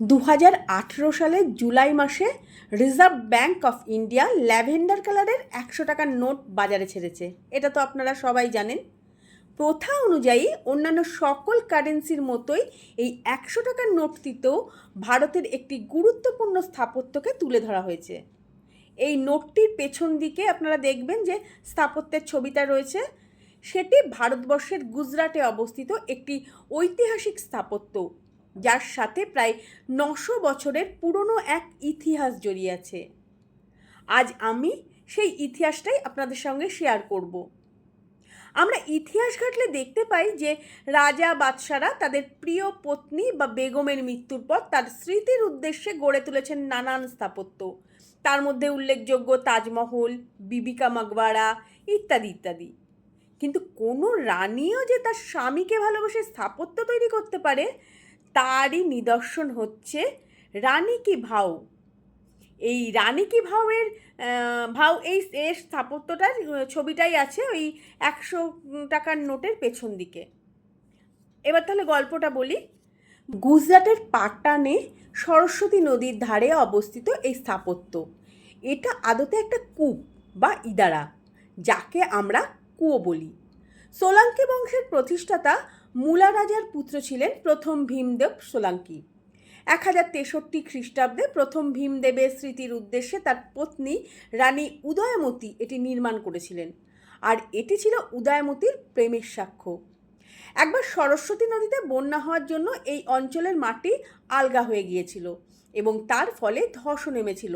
দু হাজার আঠেরো সালের জুলাই মাসে Reserve Bank of India lavender কালারের একশো টাকার নোট বাজারে ছেড়েছে। এটা তো আপনারা সবাই জানেন। প্রথা অনুযায়ী অন্যান্য সকল কারেন্সির মতোই এই একশো টাকার নোটটিতেও ভারতের একটি গুরুত্বপূর্ণ স্থাপত্যকে তুলে ধরা হয়েছে। এই নোটটির পেছন দিকে আপনারা দেখবেন যে স্থাপত্যের ছবিটা রয়েছে। সেটি ভারতবর্ষের গুজরাটে অবস্থিত একটি ঐতিহাসিক স্থাপত্য। যার সাথে প্রায় নশো বছরের পুরনো এক ইতিহাস জড়িয়ে আছে। আজ আমি সেই ইতিহাসটাই আপনাদের সঙ্গে শেয়ার করব। আমরা ইতিহাস ঘাটলে দেখতে পাই যে রাজা বাদশারা তাদের প্রিয় পত্নী বা বেগমের মৃত্যুর পর তার স্মৃতির উদ্দেশ্যে গড়ে তুলেছেন নানান স্থাপত্য। তার মধ্যে উল্লেখযোগ্য তাজমহল, বিবিকা মকবাড়া ইত্যাদি ইত্যাদি। কিন্তু কোনো রানীও যে তার স্বামীকে ভালোবেসে স্থাপত্য তৈরি করতে পারে তারই নিদর্শন হচ্ছে রানী কি ভাও। এই রানী কি ভাওয়ের আহ, ভাও এই এর স্থাপত্যটার ছবিটাই আছে ওই একশো টাকার নোটের পেছন দিকে। এবার তাহলে গল্পটা বলি। গুজরাটের পাটানে সরস্বতী নদীর ধারে অবস্থিত এই স্থাপত্য। এটা আদতে একটা কূপ বা ইদারা যাকে আমরা কুয়ো বলি। সোলাঙ্কি বংশের প্রতিষ্ঠাতা মূলা রাজার পুত্র ছিলেন প্রথম ভীমদেব সোলাঙ্কি। এক হাজার তেষট্টি খ্রিস্টাব্দে প্রথম ভীমদেবের স্মৃতির উদ্দেশ্যে তার পত্নী রানী উদয়মতী এটি নির্মাণ করেছিলেন। আর এটি ছিল উদয়মতির প্রেমের সাক্ষ্য। একবার সরস্বতী নদীতে বন্যা হওয়ার জন্য এই অঞ্চলের মাটি আলগা হয়ে গিয়েছিল এবং তার ফলে ধসও নেমেছিল।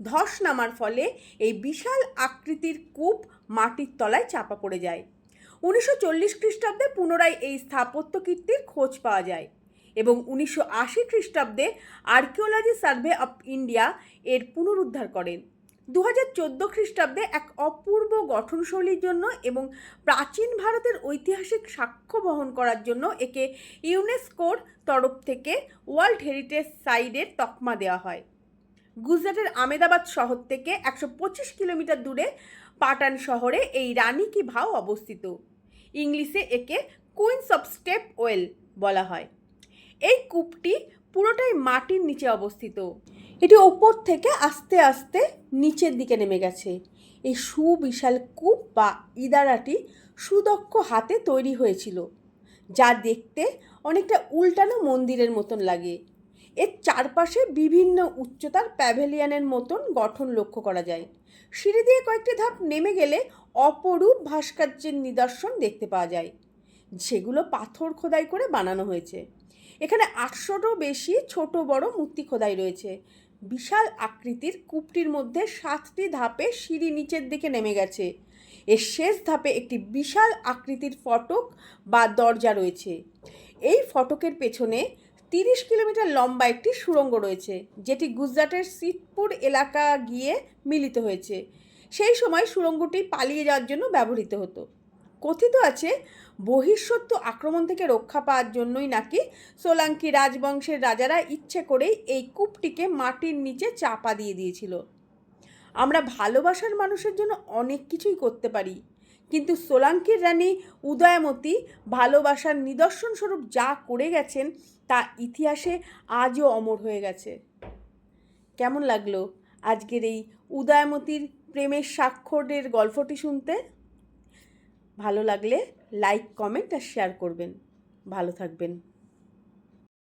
ধস নামার ফলে এই বিশাল আকৃতির কূপ মাটির তলায় চাপা পড়ে যায়। উনিশশো চল্লিশ খ্রিস্টাব্দে পুনরায় এই স্থাপত্য কীর্তির খোঁজ পাওয়া যায় এবং উনিশশো আশি খ্রিস্টাব্দে আর্কিওলজি সার্ভে অফ ইন্ডিয়া এর পুনরুদ্ধার করেন। দু হাজার চোদ্দ খ্রিস্টাব্দে এক অপূর্ব গঠনশৈলীর জন্য এবং প্রাচীন ভারতের ঐতিহাসিক সাক্ষ্য বহন করার জন্য একে ইউনেস্কোর তরফ থেকে ওয়ার্ল্ড হেরিটেজ সাইডের তকমা দেওয়া হয়। গুজরাটের আমেদাবাদ শহর থেকে একশো পঁচিশ কিলোমিটার দূরে পাটান শহরে এই রানী কি ভাও অবস্থিত। ইংলিশে একে কুইন্স অফ স্টেপ ওয়েল বলা হয়। এই কূপটি পুরোটাই মাটির নিচে অবস্থিত। এটি ওপর থেকে আস্তে আস্তে নিচের দিকে নেমে গেছে। এই সুবিশাল কূপ বা ইদারাটি সুদক্ষ হাতে তৈরি হয়েছিল, যা দেখতে অনেকটা উল্টানো মন্দিরের মতন লাগে। এর চারপাশে বিভিন্ন উচ্চতার প্যাভেলিয়ানের মতন গঠন লক্ষ্য করা যায়। সিঁড়ি দিয়ে কয়েকটি ধাপ নেমে গেলে অপরূপ ভাস্কর্যের নিদর্শন দেখতে পাওয়া যায়। সেগুলো পাথর খোদাই করে বানানো হয়েছে। এখানে আটশোরও বেশি ছোট বড় মূর্তি খোদাই রয়েছে। বিশাল আকৃতির কূপটির মধ্যে সাতটি ধাপে সিঁড়ি নিচের দিকে নেমে গেছে। এর শেষ ধাপে একটি বিশাল আকৃতির ফটক বা দরজা রয়েছে। এই ফটকের পেছনে তিরিশ কিলোমিটার লম্বা একটি সুড়ঙ্গ রয়েছে, যেটি গুজরাটের সিতপুর এলাকা গিয়ে মিলিত হয়েছে। সেই সময় সুড়ঙ্গটি পালিয়ে যাওয়ার জন্য ব্যবহৃত হতো। কথিত আছে বহিঃশত্রু আক্রমণ থেকে রক্ষা পাওয়ার জন্যই নাকি সোলাঙ্কি রাজবংশের রাজারা ইচ্ছে করেই এই কূপটিকে মাটির নিচে চাপা দিয়ে দিয়েছিল। আমরা ভালোবাসার মানুষের জন্য অনেক কিছুই করতে পারি, কিন্তু সোলাঙ্কির রানী উদয়মতী ভালোবাসার নিদর্শন স্বরূপ যা করে গেছেন তা ইতিহাসে আজও অমর হয়ে গেছে। কেমন লাগল আজকের এই উদয়মতীর প্রেমের স্বাক্ষরের গল্পটি শুনতে ভালো লাগলে লাইক কমেন্ট আর শেয়ার করবেন। ভালো থাকবেন।